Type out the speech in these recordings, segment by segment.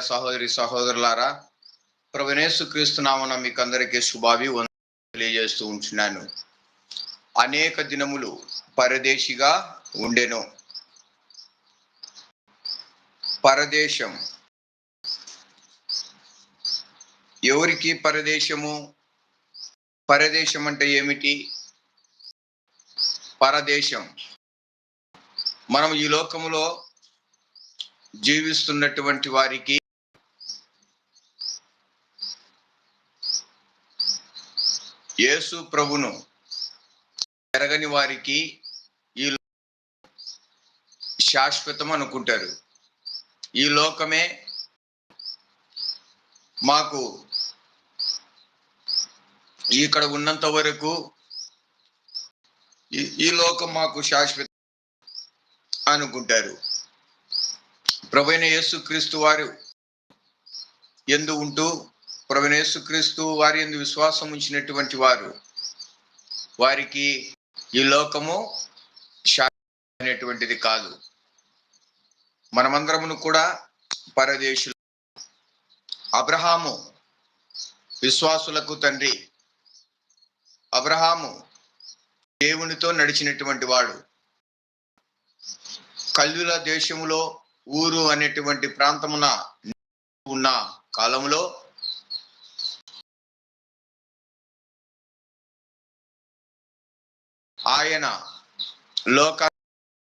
సహోదరి సహోదరులారా ప్రవణేశు క్రీస్తునామన మీకు అందరికీ శుభావి తెలియజేస్తూ ఉంటున్నాను. అనేక దినములు పరదేశిగా ఉండెను. పరదేశం. ఎవరికి పరదేశము? పరదేశం అంటే ఏమిటి? పరదేశం. మనం ఈ లోకములో జీవిస్తున్నటువంటి వారికి యేసు ప్రభును ఎరగని వారికి ఈ శాశ్వతం అనుకుంటారు. ఈ లోకమే మాకు ఇక్కడ ఉన్నంత వరకు ఈ- లోకం మాకు శాశ్వత అనుకుంటారు. ప్రభైన యేసు క్రీస్తు వారు ఎందు ఉంటూ ప్రభునేసుక్రీస్తు వారి ఎందు విశ్వాసం ఉంచినటువంటి వారు వారికి ఈ లోకము అనేటువంటిది కాదు. మనమందరమును కూడా పరదేశులు. అబ్రహాము విశ్వాసులకు తండ్రి. అబ్రహాము దేవునితో నడిచినటువంటి వాడు. కల్లుల దేశములో ఊరు అనేటువంటి ప్రాంతమున ఉన్న కాలంలో ఆయన లోక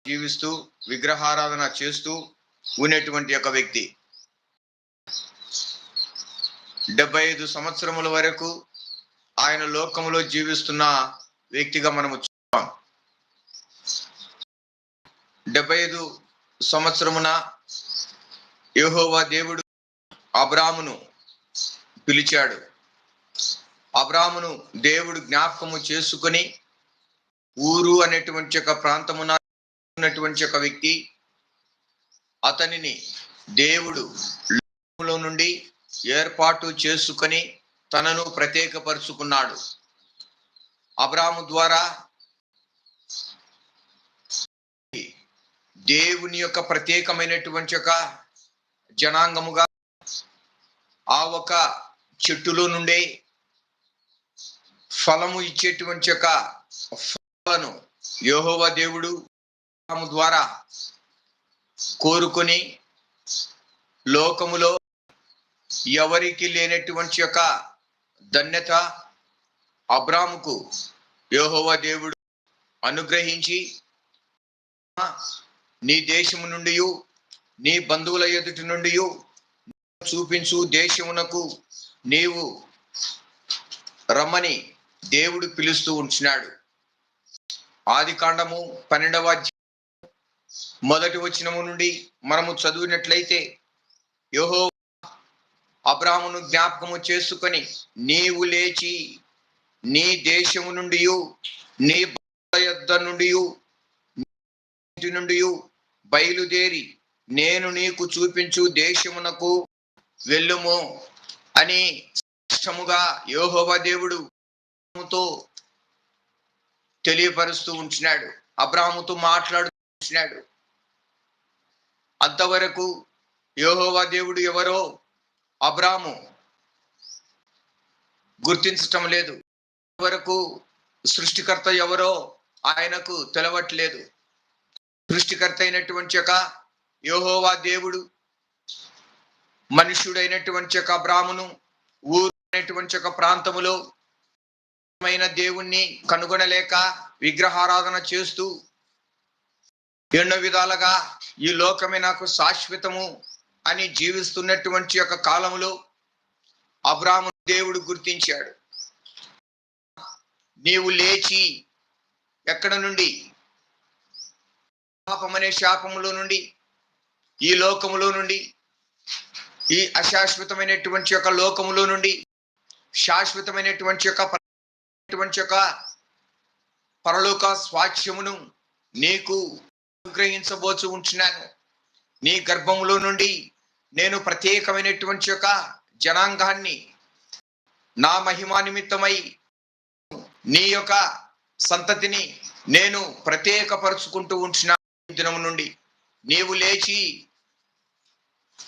జీవిస్తూ విగ్రహారాధన చేస్తూ ఉన్నటువంటి ఒక వ్యక్తి. డెబ్బై ఐదు సంవత్సరముల వరకు ఆయన లోకములో జీవిస్తున్న వ్యక్తిగా మనము చూస్తాం. డెబ్బై ఐదు సంవత్సరమున యహోవా దేవుడు అబ్రామును పిలిచాడు. అబ్రామును దేవుడు జ్ఞాపకము చేసుకొని ఊరు అనేటువంటి ఒక ప్రాంతమున ఉన్నటువంటి ఒక వ్యక్తి అతనిని దేవుడు నుండి ఏర్పాటు చేసుకొని తనను ప్రత్యేకపరుచుకున్నాడు. అబ్రాము ద్వారా దేవుని యొక్క ప్రత్యేకమైనటువంటి ఒక జనాంగముగా ఆ ఒక చెట్టులో నుండి ఫలము ఇచ్చేటువంటి ఒక ఫలను యోహోవ దేవుడు ద్వారా కోరుకొని లోకములో ఎవరికి లేనటువంటి యొక్క ధన్యత అబ్రాముకు యోహోవ దేవుడు అనుగ్రహించి నీ దేశము నుండి నీ బంధువుల ఎదుటి నుండి చూపించు దేశమునకు నీవు రమ్మని దేవుడు పిలుస్తూ ఉంచినాడు. ఆది కాండము పన్నెండవ మొదటి వచనము నుండి మనము చదివినట్లయితే యోహో అబ్రామును జ్ఞాపకము చేసుకొని నీవు లేచి నీ దేశము నుండి నీ యొద్ద నుండి నుండి బయలుదేరి నేను నీకు చూపించు దేశమునకు వెళ్ళుము అని స్పష్టముగా యోహోవ దేవుడు తో తెలియపరుస్తూ ఉంచినాడు. అబ్రాహముతో మాట్లాడుతూ ఉంచినాడు. అంతవరకు యోహోవా దేవుడు ఎవరో అబ్రాము గుర్తించటం లేదు. వరకు సృష్టికర్త ఎవరో ఆయనకు తెలవట్లేదు. సృష్టికర్త అయినటువంటి యొక్క యోహోవా దేవుడు మనుష్యుడైనటువంటి యొక్క బ్రాహ్మను ఊరు అనేటువంటి ఒక ప్రాంతములో మైన దేవుణ్ణి కనుగొనలేక విగ్రహారాధన చేస్తూ ఎన్నో విధాలుగా ఈ లోకమే నాకు శాశ్వతము అని జీవిస్తున్నటువంటి యొక్క కాలములో అబ్రాము దేవుడు గుర్తించాడు. నీవు లేచి ఎక్కడ నుండి? పాపమనే శాపములో నుండి? ఈ లోకములో నుండి? ఈ అశాశ్వతమైనటువంటి యొక్క లోకములో నుండి? శాశ్వతమైనటువంటి యొక్క అటువంటి యొక్క పరలోక స్వాచ్యమును నీకు అనుగ్రహించబోచు ఉంటున్నాను నీ గర్భములో నుండి నేను ప్రత్యేకమైనటువంటి యొక్క జనాంగాన్ని నా మహిమా నిమిత్తమై నీ యొక్క సంతతిని నేను ప్రత్యేకపరుచుకుంటూ ఉంచిన దినము నుండి. నీవు లేచి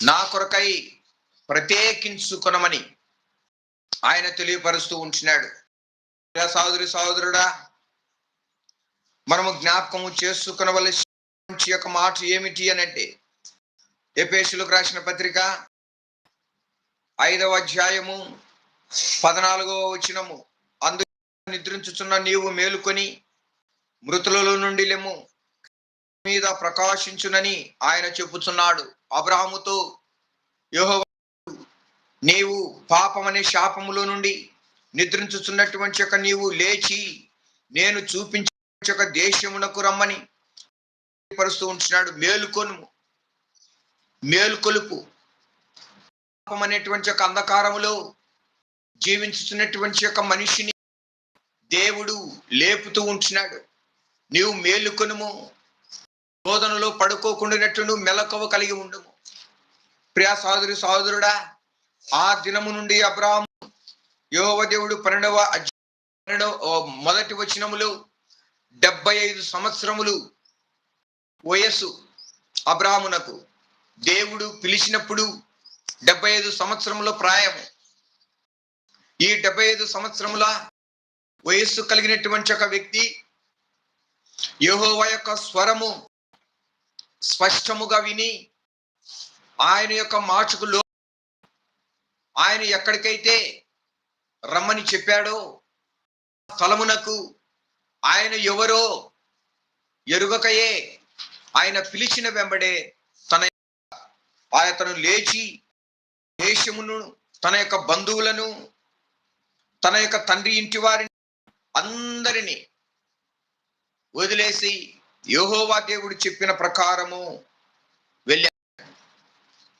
నా కొరకై ప్రత్యేకించుకొనమని ఆయన తెలియపరుస్తూ ఉంటున్నాడు సహోదరి సహోదరుడా మనము జ్ఞాపకము చేసుకునవలసి యొక్క మాట ఏమిటి అని అంటే ఎపేసులకు రాసిన పత్రిక ఐదవ అధ్యాయము పద్నాలుగవ వచనము. అందు నిద్రించుచున్న నీవు మేలుకొని మృతులలో నుండి లేము మీద ప్రకాశించునని ఆయన చెప్పుచున్నాడు. అబ్రాహముతో యెహోవా నీవు పాపమనే శాపములో నుండి నిద్రించుచున్నటువంటి యొక్క నీవు లేచి నేను చూపించే యొక్క దేశమునకు రమ్మని పరుస్తూ ఉంటున్నాడు మేలుకొను. మేలుకొలుపు. అనేటువంటి యొక్క అంధకారములో జీవించుతున్నటువంటి యొక్క మనిషిని దేవుడు లేపుతూ ఉంటున్నాడు నీవు మేలుకొనుము. బోధనలో పడుకోకుండానట్టు నువ్వు మెలకువ కలిగి ఉండము. ప్రియా సహోదరి సహోదరుడా ఆ దినము నుండి అబ్రాహం యోవ దేవుడు పన్నెండవ పన్నెండవ మొదటి వచనములు డెబ్బై ఐదు సంవత్సరములు వయస్సు అబ్రాహ్మునకు దేవుడు పిలిచినప్పుడు డెబ్బై ఐదు సంవత్సరముల ప్రాయము. ఈ డెబ్బై ఐదు సంవత్సరముల వయస్సు కలిగినటువంటి ఒక వ్యక్తి యహోవ యొక్క స్వరము స్పష్టముగా విని ఆయన యొక్క మాటకు లో ఆయన ఎక్కడికైతే రమ్మని చెప్పాడో? స్థలమునకు ఆయన ఎవరో ఎరుగకయే? ఆయన పిలిచిన వెంబడే తన ఆయతను లేచి దేశమును తన యొక్క బంధువులను తన యొక్క తండ్రి ఇంటి వారిని అందరినీ వదిలేసి యోహోవా దేవుడు చెప్పిన ప్రకారము వెళ్ళాడు.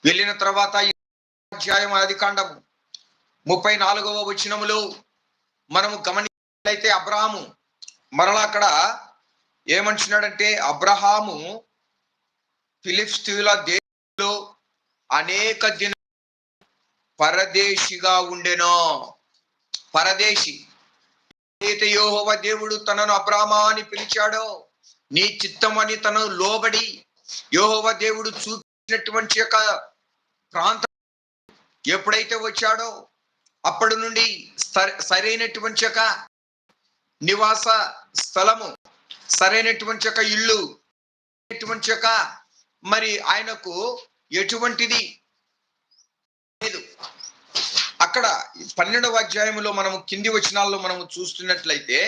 వెళ్ళిన తర్వాత అధ్యాయం ఆది కాండము ముప్పై నాలుగవ వచనములో మనము గమనించినట్లయితే అబ్రహాము మరలా అక్కడ ఏమంటున్నాడంటే అబ్రహాము ఫిలిప్స్తీయుల దేశంలో అనేక దిన పరదేశిగా ఉండెనో. పరదేశి అయితే యోహోవ దేవుడు తనను అబ్రామా అని పిలిచాడో నీ చిత్తం అని తను లోబడి యోహోవ దేవుడు చూపించినటువంటి యొక్క ప్రాంతం ఎప్పుడైతే వచ్చాడో అప్పటి నుండి సరైనటువంటి యొక్క నివాస స్థలము సరైనటువంటి యొక్క ఇల్లు ఎటువంటి యొక్క మరి ఆయనకు ఎటువంటిది లేదు. అక్కడ పన్నెండవ అధ్యాయంలో మనము కింది వచనాల్లో మనము చూస్తున్నట్లయితే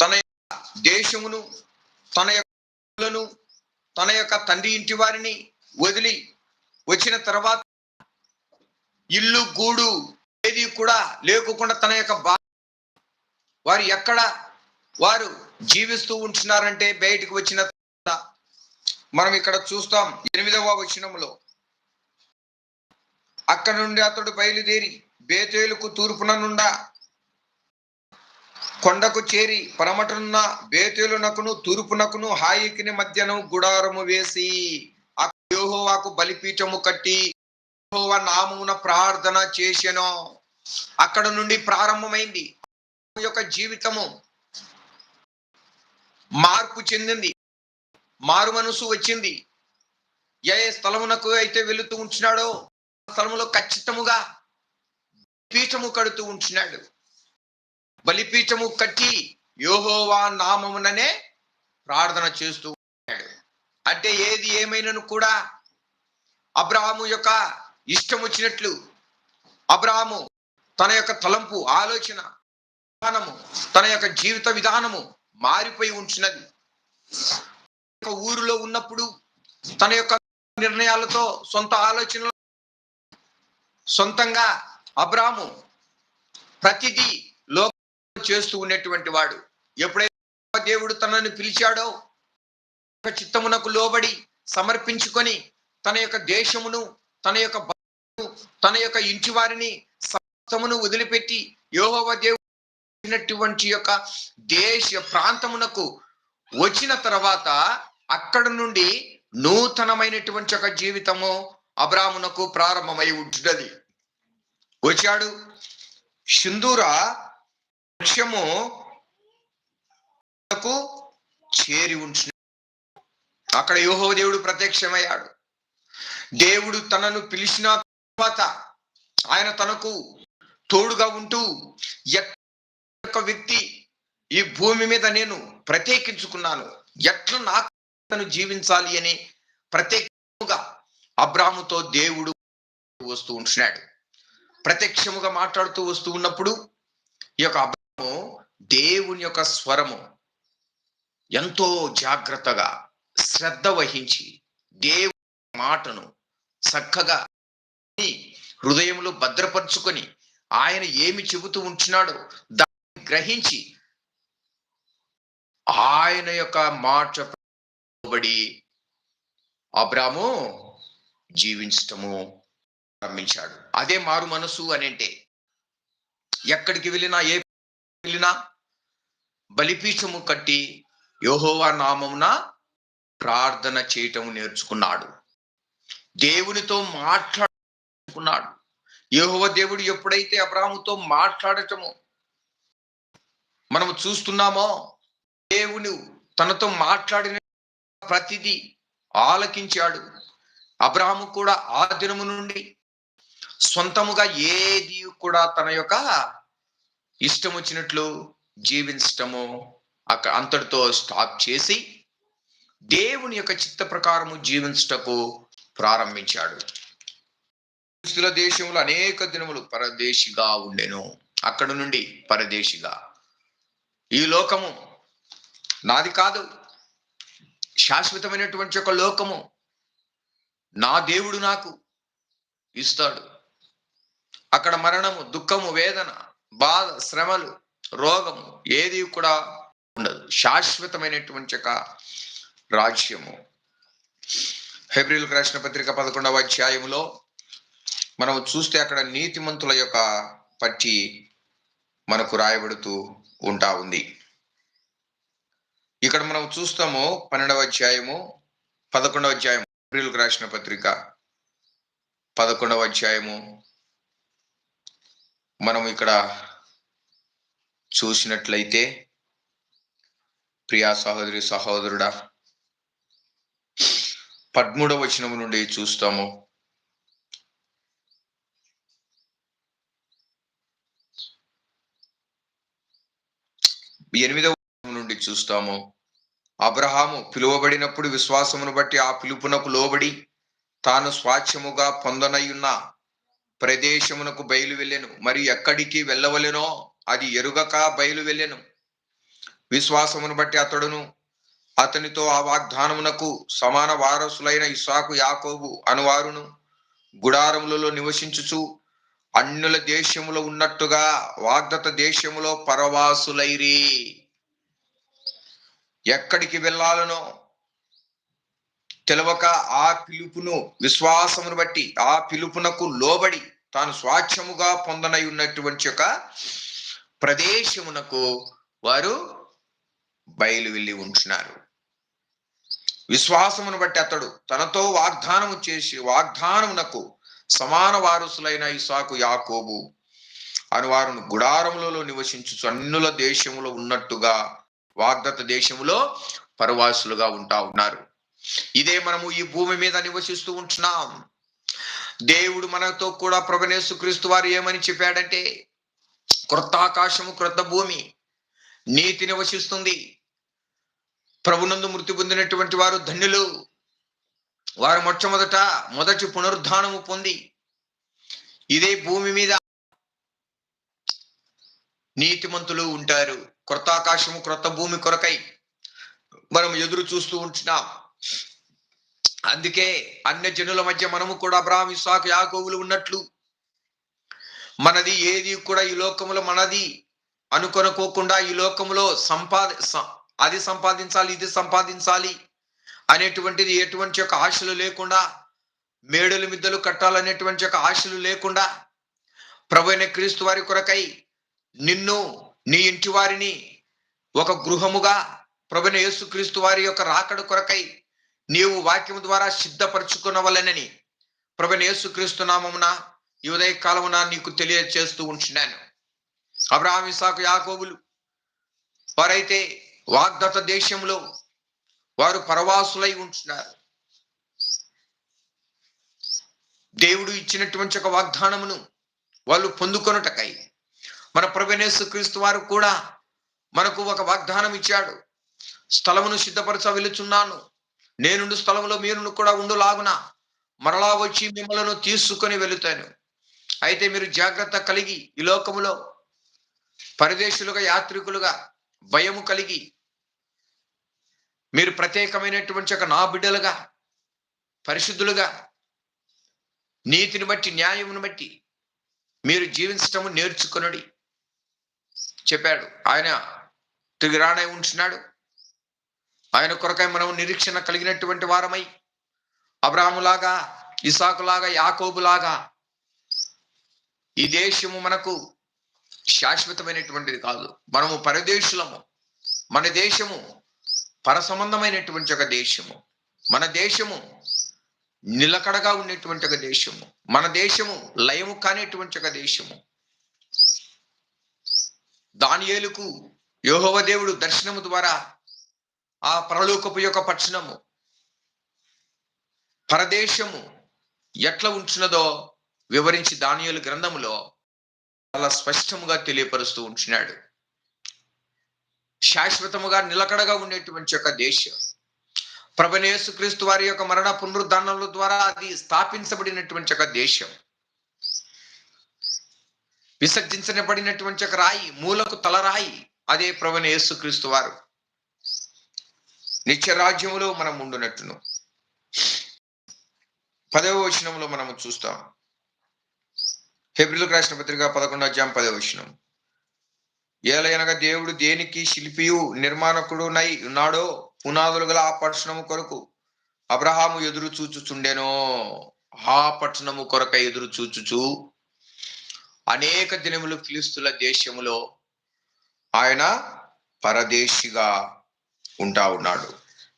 తన యొక్క దేశమును తన యొక్క తన యొక్క తండ్రి ఇంటి వారిని వదిలి వచ్చిన తర్వాత ఇల్లు గూడు ఏది కూడా లేకుండా తన యొక్క బా వారు ఎక్కడ వారు జీవిస్తూ ఉంటున్నారంటే బయటకు వచ్చిన మనం ఇక్కడ చూస్తాం ఎనిమిదవ వచనంలో. అక్కడ నుండి అతడు బయలుదేరి బేతేలుకు తూర్పున నుండా కొండకు చేరి పరమటనున్న బేతేలునకును తూర్పునకును హాయికిని మధ్యను గుడారము వేసి ఆ యోహోవాకు బలిపీఠము కట్టి నామమున ప్రార్థన చేసెను అక్కడ నుండి ప్రారంభమైంది. యొక్క జీవితము మార్పు చెందింది. మారు మనసు వచ్చింది. ఏ స్థలమునకు అయితే వెళుతూ ఉంటున్నాడో స్థలములో ఖచ్చితముగా పీఠము కడుతూ ఉంటున్నాడు బలిపీఠము కట్టి యోహోవా నామముననే ప్రార్థన చేస్తూ ఉన్నాడు. అంటే ఏది ఏమైనను కూడా అబ్రహాము యొక్క ఇష్టం వచ్చినట్లు అబ్రాహము తన యొక్క తలంపు ఆలోచన విధానము తన యొక్క జీవిత విధానము మారిపోయి ఉంచినది. ఒక ఊరిలో ఉన్నప్పుడు తన యొక్క నిర్ణయాలతో సొంత ఆలోచనలు సొంతంగా అబ్రాము ప్రతిదీ లోక చేస్తూ ఉన్నటువంటి వాడు. ఎప్పుడైతే దేవుడు తనని పిలిచాడో యొక్క చిత్తమునకు లోబడి సమర్పించుకొని తన యొక్క దేశమును తన యొక్క తన యొక్క ఇంటి వారిని సమస్తమును వదిలిపెట్టి యోహవ దేవుడు యొక్క దేశ ప్రాంతమునకు వచ్చిన తర్వాత అక్కడ నుండి నూతనమైనటువంటి ఒక జీవితము అబ్రామునకు ప్రారంభమై ఉంటున్నది. వచ్చాడు. సింధూర లక్ష్యము చేరి ఉంటున్నాడు అక్కడ యోహో దేవుడు ప్రత్యక్షమయ్యాడు. దేవుడు తనను పిలిచిన తర్వాత ఆయన తనకు తోడుగా ఉంటూ యొక్క వ్యక్తి ఈ భూమి మీద నేను ప్రత్యేకించుకున్నాను. ఎట్లా నాకు తను జీవించాలి అని ప్రత్యేకముగా అబ్రాహముతో దేవుడు వస్తూ ఉంటున్నాడు. ప్రత్యక్షముగా మాట్లాడుతూ వస్తూ ఉన్నప్పుడు ఈ యొక్క అబ్రాహము దేవుని యొక్క స్వరము ఎంతో జాగ్రత్తగా శ్రద్ధ వహించి దేవుని మాటను చక్కగా హృదయంలో భద్రపరుచుకొని ఆయన ఏమి చెబుతూ ఉంటున్నాడో దాన్ని గ్రహించి ఆయన యొక్క మాట బడి అబ్రాము జీవించటము ప్రారంభించాడు. అదే మారు మనసు అని అంటే ఎక్కడికి వెళ్ళినా ఏ వెళ్ళినా బలిపీఠము కట్టి యోహోవా నామమున ప్రార్థన చేయటం నేర్చుకున్నాడు. దేవునితో తెలుసుకున్నాడు యహోవ దేవుడు ఎప్పుడైతే అబ్రాహముతో మాట్లాడటము మనము చూస్తున్నామో దేవుని తనతో మాట్లాడిన ప్రతిదీ ఆలకించాడు. అబ్రాహము కూడా ఆ దినము నుండి సొంతముగా ఏది కూడా తన యొక్క ఇష్టం వచ్చినట్లు జీవించటము అక్కడ అంతటితో స్టాప్ చేసి దేవుని యొక్క చిత్త ప్రకారము జీవించటకు ప్రారంభించాడు. క్రీస్తుల దేశంలో అనేక దినములు పరదేశిగా ఉండెను. అక్కడ నుండి పరదేశిగా. ఈ లోకము నాది కాదు. శాశ్వతమైనటువంటి ఒక లోకము నా దేవుడు నాకు ఇస్తాడు. అక్కడ మరణము దుఃఖము వేదన బాధ శ్రమలు రోగము ఏది కూడా ఉండదు. శాశ్వతమైనటువంటి ఒక రాజ్యము. హెబ్రిల్ రాసిన పత్రిక పదకొండవ అధ్యాయంలో మనం చూస్తే అక్కడ నీతిమంతుల యొక్క పట్టి మనకు రాయబడుతూ ఉంటా ఉంది. ఇక్కడ మనం చూస్తాము పన్నెండవ అధ్యాయము పదకొండవ అధ్యాయం ఏప్రిల్కి రాసిన పత్రిక. పదకొండవ అధ్యాయము మనం ఇక్కడ చూసినట్లయితే ప్రియా సహోదరి సహోదరుడా పద్మూడవ వచనము నుండి చూస్తాము. ఎనిమిదవ నుండి చూస్తాము. అబ్రహాము పిలువబడినప్పుడు విశ్వాసమును బట్టి ఆ పిలుపునకు లోబడి తాను స్వాచ్ఛముగా పొందనయున్న ప్రదేశమునకు బయలు వెళ్ళెను. మరి ఎక్కడికి వెళ్ళవలెనో అది ఎరుగక బయలు వెళ్ళెను. విశ్వాసమును బట్టి అతడును అతనితో ఆ వాగ్దానమునకు సమాన వారసులైన ఇసాకు యాకోబు అనువారును గుడారములలో నివసించుచు అన్యుల దేశములో ఉన్నట్టుగా వాగ్దత దేశములో పరవాసులైరి. ఎక్కడికి వెళ్ళాలనో తెలవక ఆ పిలుపును విశ్వాసమును బట్టి ఆ పిలుపునకు లోబడి తాను స్వాచ్ఛముగా పొందనై ఉన్నటువంటి యొక్క ప్రదేశమునకు వారు బయలు వెళ్ళి ఉంటున్నారు విశ్వాసమును బట్టి అతడు తనతో వాగ్దానము చేసి వాగ్దానమునకు సమాన వారసులైన ఇసాకు యాకోబు అనువారును గుడారములలో నివసించు అన్నుల దేశములో ఉన్నట్టుగా వాగ్దత్త దేశములో పరవాసులుగా ఉంటా ఉన్నారు. ఇదే మనము ఈ భూమి మీద నివసిస్తూ ఉంటున్నాం. దేవుడు మనతో కూడా ప్రభనేసు క్రీస్తు వారు ఏమని చెప్పాడంటే క్రొత్త ఆకాశము క్రొత్త భూమి నీతి నివసిస్తుంది. ప్రభునందు మృతి పొందినటువంటి వారు ధన్యులు. వారు మొట్టమొదట మొదటి పునరుద్ధానము పొంది ఇదే భూమి మీద నీతిమంతులు ఉంటారు. క్రొత్త ఆకాశము క్రొత్త భూమి కొరకై మనం ఎదురు చూస్తూ ఉంటున్నాం. అందుకే అన్య జనుల మధ్య మనము కూడా అబ్రాహం ఇస్సాకు యాకోవులు ఉన్నట్లు మనది ఏది కూడా ఈ లోకములో మనది అనుకొనుకోకుండా ఈ లోకములో సంపాద స- అది సంపాదించాలి ఇది సంపాదించాలి అనేటువంటిది ఎటువంటి యొక్క ఆశలు లేకుండా మేడలు మిద్దలు కట్టాలనేటువంటి యొక్క ఆశలు లేకుండా ప్రభు అయిన క్రీస్తు వారి కొరకై నిన్ను నీ ఇంటి వారిని ఒక గృహముగా ప్రభున యేసు క్రీస్తు వారి యొక్క రాకడ కొరకై నీవు వాక్యం ద్వారా సిద్ధపరచుకునవలెనని ప్రభున యేసు క్రీస్తు నామమున ఈ ఉదయ కాలమున నీకు తెలియజేస్తూ ఉంటున్నాను అబ్రహాం ఇసాకు యాకోబులు వారైతే వాగ్దత దేశంలో వారు పరవాసులై ఉంటున్నారు దేవుడు ఇచ్చినటువంటి ఒక వాగ్దానమును వాళ్ళు పొందుకొనుటకై మన ప్రభనేసు క్రీస్తు వారు కూడా మనకు ఒక వాగ్దానం ఇచ్చాడు. స్థలమును సిద్ధపరచ వెళుచున్నాను నేనుండు స్థలంలో మీరు కూడా ఉండులాగున మరలా వచ్చి మిమ్మలను తీసుకొని వెళుతాను అయితే మీరు జాగ్రత్త కలిగి ఈ లోకములో పరిదేశులుగా యాత్రికులుగా భయము కలిగి మీరు ప్రత్యేకమైనటువంటి ఒక నా బిడ్డలుగా పరిశుద్ధులుగా నీతిని బట్టి న్యాయమును బట్టి మీరు జీవించటము నేర్చుకొనడి. చెప్పాడు. ఆయన తిరిగి రానై ఉంటున్నాడు ఆయన కొరకై మనం నిరీక్షణ కలిగినటువంటి వారమై అబ్రాహములాగా ఇసాకులాగా యాకోబులాగా ఈ దేశము మనకు శాశ్వతమైనటువంటిది కాదు. మనము పరదేశులము. మన దేశము పరసంబంధమైనటువంటి ఒక దేశము. మన దేశము నిలకడగా ఉండేటువంటి ఒక దేశము. మన దేశము లయము కానిటువంటి ఒక దేశము. దానియేలుకు యోహవ దేవుడు దర్శనము ద్వారా ఆ పరలోకపు యొక్క పట్టణము పరదేశము ఎట్లా ఉంచున్నదో వివరించి దానియేలు గ్రంథములో చాలా స్పష్టముగా తెలియపరుస్తూ ఉంటున్నాడు శాశ్వతముగా నిలకడగా ఉండేటువంటి యొక్క దేశం. ప్రభనేసు క్రీస్తు వారి యొక్క మరణ పునరుద్ధానముల ద్వారా అది స్థాపించబడినటువంటి ఒక దేశం. విసర్జించబడినటువంటి ఒక రాయి మూలకు తలరాయి అదే ప్రభుని యేసుక్రీస్తు వారు. నిత్య రాజ్యములో మనం ఉండునట్టును. పదవ వచనంలో మనము చూస్తాం. హెబ్రిలకు రాసిన పత్రిక పదకొండు అధ్యాయం పదవ వచనం. ఏలయనగా దేవుడు దేనికి శిల్పియు నిర్మాణకుడు నై ఉన్నాడో పునాదులు గల ఆ పట్టణము కొరకు అబ్రహాము ఎదురు చూచుచుండెనో. ఆ పట్టణము కొరక ఎదురు చూచుచు అనేక దినములు ఫిలిస్తుల దేశములో ఆయన పరదేశిగా ఉంటా ఉన్నాడు.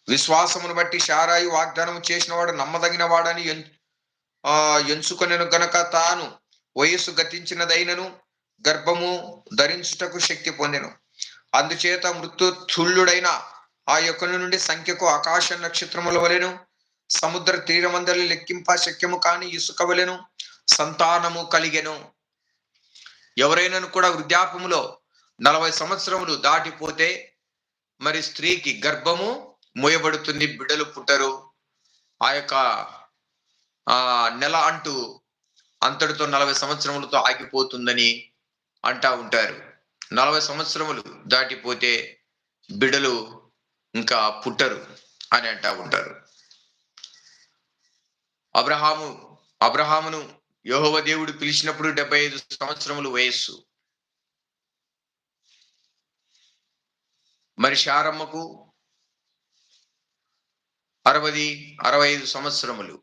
విశ్వాసమును బట్టి షారాయి వాగ్దానం చేసిన వాడు నమ్మదగిన వాడని ఎన్ ఆ ఎంచుకొనెను గనక తాను వయస్సు గతించినదైనను గర్భము ధరించుటకు శక్తి పొందెను. అందుచేత మృత్యు తుల్యుడైన ఆ యొక్క నుండి సంఖ్యకు ఆకాశ నక్షత్రముల వలెను సముద్ర తీరమందలి లెక్కింప శక్యము కాని ఇసుక వలెను సంతానము కలిగెను. ఎవరైనాను కూడా వృద్ధాపములో నలభై సంవత్సరములు దాటిపోతే మరి స్త్రీకి గర్భము మోయబడుతుంది బిడ్డలు పుట్టరు. ఆ యొక్క ఆ నెల అంటూ అంతటితో నలభై సంవత్సరములతో ఆగిపోతుందని అంటా ఉంటారు. నలభై సంవత్సరములు దాటిపోతే బిడలు ఇంకా పుట్టరు అని అంటా ఉంటారు. అబ్రహాము అబ్రహామును యహోవ దేవుడు పిలిచినప్పుడు డెబ్బై ఐదు సంవత్సరములు వయస్సు. మరి శారమ్మకు అరవది అరవై ఐదు సంవత్సరములు.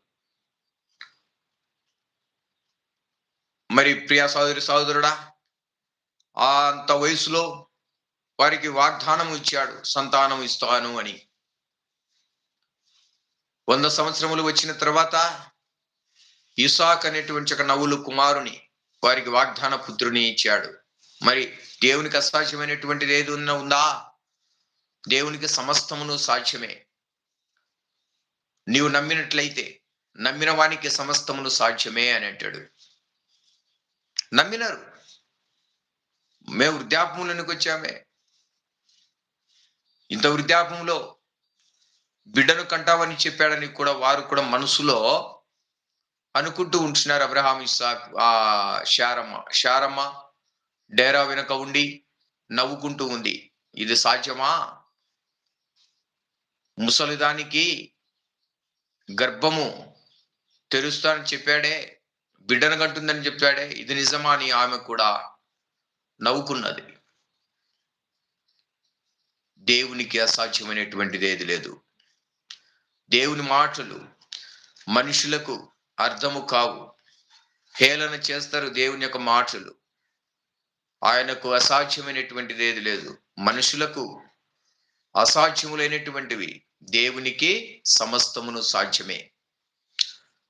మరి ప్రియా సోదరి సోదరుడా అంత వయసులో వారికి వాగ్దానం ఇచ్చాడు సంతానం ఇస్తాను అని. వంద సంవత్సరములు వచ్చిన తర్వాత ఇసాక్ అనేటువంటి ఒక నవ్వులు కుమారుని వారికి వాగ్దాన పుత్రుని ఇచ్చాడు. మరి దేవునికి అసాధ్యమైనటువంటిది ఏది ఉందా? దేవునికి సమస్తమును సాధ్యమే. నీవు నమ్మినట్లయితే నమ్మిన వానికి సమస్తమును సాధ్యమే అని అంటాడు. నమ్మినారు. మేము వృద్ధాపంలోనికి వచ్చామే? ఇంత వృద్ధాపంలో బిడ్డను కంటావని చెప్పాడని కూడా వారు కూడా మనసులో అనుకుంటూ ఉంటున్నారు అబ్రహాం ఇస్సాక్ ఆ శారమ్మ శారమ్మ డేరా వెనుక ఉండి నవ్వుకుంటూ ఉంది. ఇది సాధ్యమా? ముసలిదానికి గర్భము తెరుస్తానని చెప్పాడే బిడ్డను కంటుందని చెప్పాడే ఇది నిజమా అని ఆమె కూడా నవ్వుకున్నది. దేవునికి అసాధ్యమైనటువంటిది ఏది లేదు. దేవుని మాటలు మనుషులకు అర్థము కావు. హేళన చేస్తారు దేవుని యొక్క మాటలు. ఆయనకు అసాధ్యమైనటువంటిది ఏది లేదు. మనుషులకు అసాధ్యములైనటువంటివి దేవునికి సమస్తమును సాధ్యమే.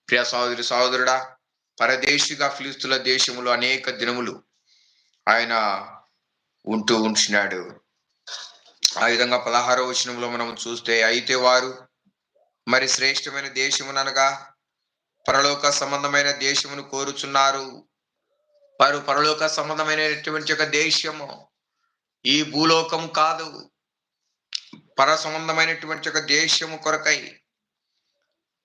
ప్రియ సహోదరి సహోదరుడా పరదేశిగా ఫిలిస్తుల దేశములో అనేక దినములు ఆయన ఉంటూ ఉంటున్నాడు ఆ విధంగా పదహారో వచనంలో మనం చూస్తే అయితే వారు మరి శ్రేష్టమైన దేశముననగా పరలోక సంబంధమైన దేశమును కోరుచున్నారు. వారు పరలోక సంబంధమైనటువంటి ఒక దేశము. ఈ భూలోకం కాదు. పర సంబంధమైనటువంటి ఒక దేశము కొరకై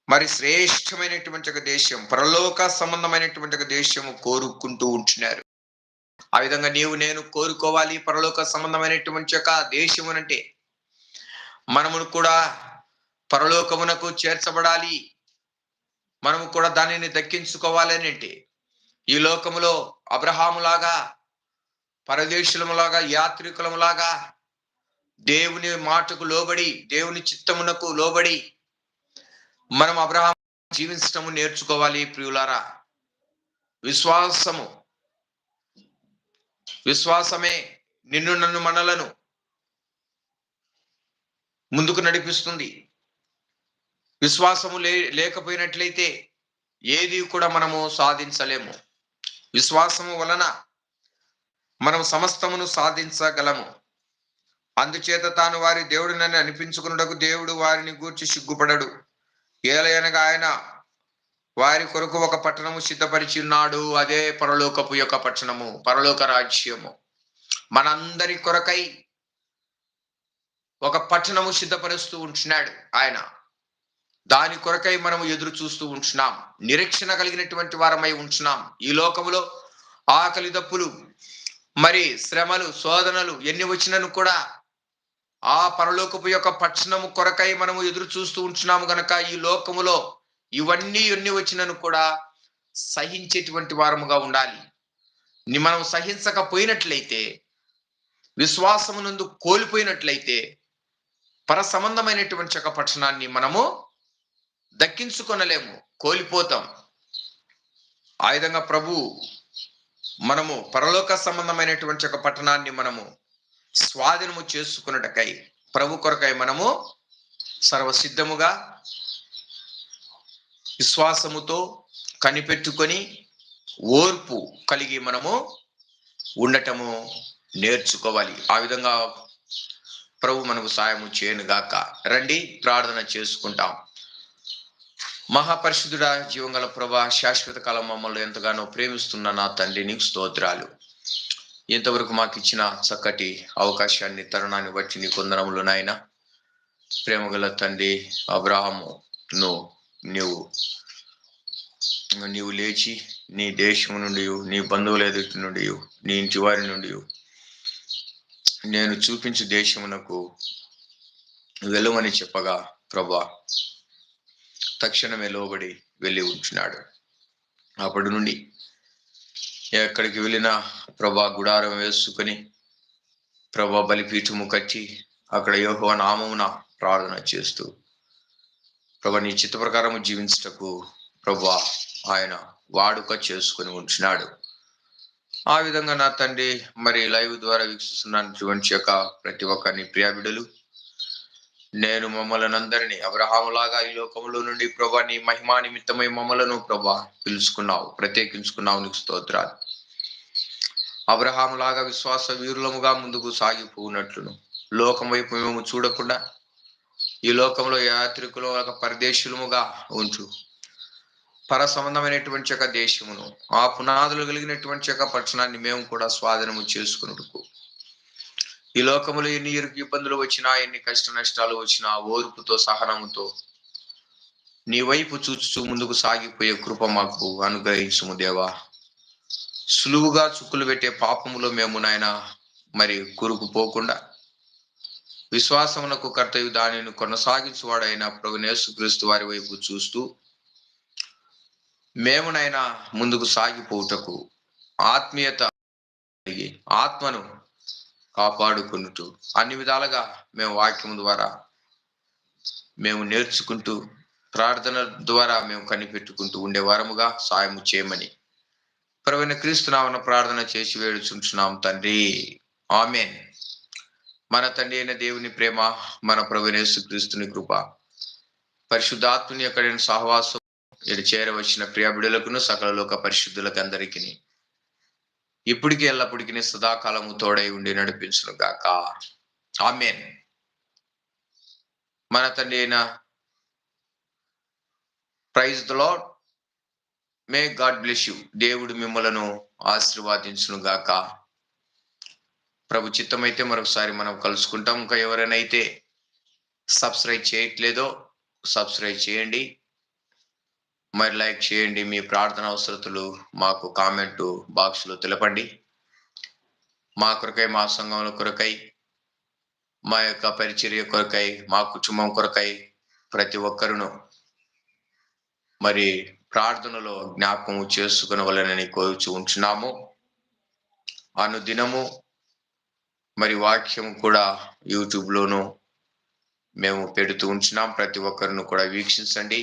మరి శ్రేష్టమైనటువంటి ఒక దేశం పరలోక సంబంధమైనటువంటి ఒక దేశము కోరుకుంటూ ఉంటున్నారు ఆ విధంగా నీవు నేను కోరుకోవాలి పరలోక సంబంధమైనటువంటి ఒక దేశమునంటే. మనమును కూడా పరలోకమునకు చేర్చబడాలి. మనము కూడా దానిని దక్కించుకోవాలని అంటే ఈ లోకములో అబ్రహాములాగా పరదేశులములాగా యాత్రికులములాగా దేవుని మాటకు లోబడి దేవుని చిత్తమునకు లోబడి మనం అబ్రహాం జీవించటము నేర్చుకోవాలి ప్రియులారా. విశ్వాసము విశ్వాసమే నిన్ను నన్ను మనలను ముందుకు నడిపిస్తుంది. విశ్వాసము లే లేకపోయినట్లయితే ఏది కూడా మనము సాధించలేము. విశ్వాసము వలన మనం సమస్తమును సాధించగలము. అందుచేత తాను వారి దేవుడినని అనిపించుకున్నటకు దేవుడు వారిని గూర్చి సిగ్గుపడడు. ఏలయనగా ఆయన వారి కొరకు ఒక పట్టణము సిద్ధపరిచి ఉన్నాడు. అదే పరలోకపు యొక్క పట్టణము పరలోక రాజ్యము. మనందరి కొరకై ఒక పట్టణము సిద్ధపరుస్తూ ఉంటున్నాడు ఆయన. దాని కొరకై మనము ఎదురు చూస్తూ ఉంటున్నాం. నిరీక్షణ కలిగినటువంటి వారమై ఉంటున్నాం. ఈ లోకములో ఆకలి దప్పులు మరి శ్రమలు శోధనలు ఎన్ని వచ్చినను కూడా ఆ పరలోకపు యొక్క పట్టణము కొరకై మనము ఎదురు చూస్తూ ఉంటున్నాము గనక ఈ లోకములో ఇవన్నీ ఎన్ని వచ్చినను కూడా సహించేటువంటి వారముగా ఉండాలి. మనం సహించకపోయినట్లయితే విశ్వాసమునందు కోల్పోయినట్లయితే పర సంబంధమైనటువంటి ఒక పట్టణాన్ని మనము దక్కించుకొనలేము కోల్పోతాం. ఆ విధంగా ప్రభు మనము పరలోక సంబంధమైనటువంటి ఒక పట్టణాన్ని మనము స్వాధీనము చేసుకున్నటకై ప్రభు కొరకై మనము సర్వసిద్ధముగా విశ్వాసముతో కనిపెట్టుకొని ఓర్పు కలిగి మనము ఉండటము నేర్చుకోవాలి. ఆ విధంగా ప్రభు మనకు సాయము చేయను గాక రండి ప్రార్థన చేసుకుంటాం. మహాపరిశుద్ధుడ జీవంగల ప్రభా శాశ్వత కాలం మమ్మల్ని ఎంతగానో ప్రేమిస్తున్న నా తండ్రి నీకు స్తోత్రాలు. ఇంతవరకు మాకు ఇచ్చిన చక్కటి అవకాశాన్ని తరుణాన్ని బట్టి నీ కొందరములు నాయన. ప్రేమగల తండ్రి అబ్రాహము నువ్వు నీవు నీవు లేచి నీ దేశం నుండి నీ బంధువుల ఎదుటి నుండి నీ ఇంటి వారి నుండి నేను చూపించు దేశమునకు వెలువని చెప్పగా ప్రభా తక్షణమే లోబడి వెళ్ళి ఉంచున్నాడు. అప్పటి నుండి ఎక్కడికి వెళ్ళినా ప్రభా గుడారం వేసుకొని ప్రభా బలిపీఠము కట్టి అక్కడ యోహో నామమున ప్రార్థన చేస్తూ ప్రభా నీ చిత్త ప్రకారము జీవించటకు ప్రభా ఆయన వాడుక చేసుకొని ఉంటున్నాడు ఆ విధంగా నా తండ్రి మరి లైవ్ ద్వారా వీక్షిస్తున్నటువంటి యొక్క ప్రతి ఒక్కరిని ప్రియాబిడులు. నేను మమ్మల్ని అందరినీ అబ్రహాములాగా ఈ లోకంలో నుండి ప్రభా నీ మహిమా నిమిత్తమై మమ్మలను ప్రభా పిలుచుకున్నావు ప్రత్యేకించుకున్నావు నీకు స్తోత్రాలు. అబ్రహాములాగా విశ్వాస వీరులముగా ముందుకు సాగిపోనట్లును లోకం వైపు మేము చూడకుండా ఈ లోకంలో యాత్రికులు ఒక పరదేశులముగా ఉంచు. పర సంబంధమైనటువంటి యొక్క దేశమును ఆ పునాదులు కలిగినటువంటి యొక్క పట్టణాన్ని మేము కూడా స్వాధీనము చేసుకున్నట్టుకు ఈ లోకములో ఎన్ని ఇరుకు ఇబ్బందులు వచ్చినా ఎన్ని కష్ట నష్టాలు వచ్చినా ఓర్పుతో సహనముతో నీ వైపు చూచుచూ ముందుకు సాగిపోయే కృప మాకు అనుగ్రహించుము దేవా. సులువుగా చుక్కులు పెట్టే పాపములో మేము నాయన మరి కురుకుపోకుండా విశ్వాసమునకు కర్తవ్య దానిని కొనసాగించువాడైన ప్రభు యేసుక్రీస్తు వారి వైపు చూస్తూ మేమునైనా ముందుకు సాగిపోవుటకు ఆత్మీయత కలిగి ఆత్మను కాపాడుకుంటూ అన్ని విధాలుగా మేము వాక్యం ద్వారా మేము నేర్చుకుంటూ ప్రార్థన ద్వారా మేము కనిపెట్టుకుంటూ ఉండే వారముగా సాయము చేయమని ప్రవీణ క్రీస్తునామన ప్రార్థన చేసి వేడుచుంటున్నాం తండ్రి. ఆమెన్. మన తండ్రి అయిన దేవుని ప్రేమ మన ప్రవీణేశు క్రీస్తుని కృప పరిశుద్ధాత్మని యొక్క సహవాసం ఇక్కడ చేరవచ్చిన ప్రియ బిడులకును సకల లోక పరిశుద్ధులకు అందరికీ ఇప్పటికీ ఎల్లప్పటికీ సదాకాలము తోడై ఉండి నడిపించును గాక. ఆమెన్. మన తండ్రి అయిన praise the Lord may God bless you. దేవుడు మిమ్మలను ఆశీర్వాదించును గాక. ప్రభు చిత్తమైతే మరొకసారి మనం కలుసుకుంటాం. ఇంకా ఎవరైనా అయితే సబ్స్క్రైబ్ చేయట్లేదో సబ్స్క్రైబ్ చేయండి. మరి లైక్ చేయండి. మీ ప్రార్థన అవసరతలు మాకు కామెంట్ బాక్స్లో తెలపండి. మా కొరకై మా సంఘంలో కొరకై మా యొక్క పరిచర్య కొరకై మా కుటుంబం కొరకై ప్రతి ఒక్కరును మరి ప్రార్థనలో జ్ఞాపకం చేసుకుని వలనని కోరుచు ఉంచున్నాము. అనుదినము మరి వాక్యం కూడా యూట్యూబ్లోను మేము పెడుతూ ఉంచున్నాం ప్రతి ఒక్కరిని కూడా వీక్షించండి.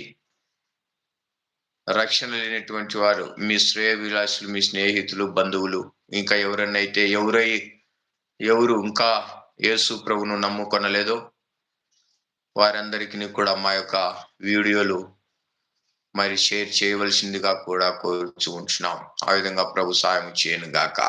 రక్షణ లేనటువంటి వారు మీ శ్రేయ విలాసులు మీ స్నేహితులు బంధువులు ఇంకా ఎవరన్నా అయితే ఎవరై ఎవరు ఇంకా యేసు ప్రభును నమ్ముకొనలేదో వారందరికీ కూడా మా యొక్క వీడియోలు మరి షేర్ చేయవలసిందిగా కూడా కోరుచు ఉంటున్నాం ఆ విధంగా ప్రభు సాయం చేయను గాక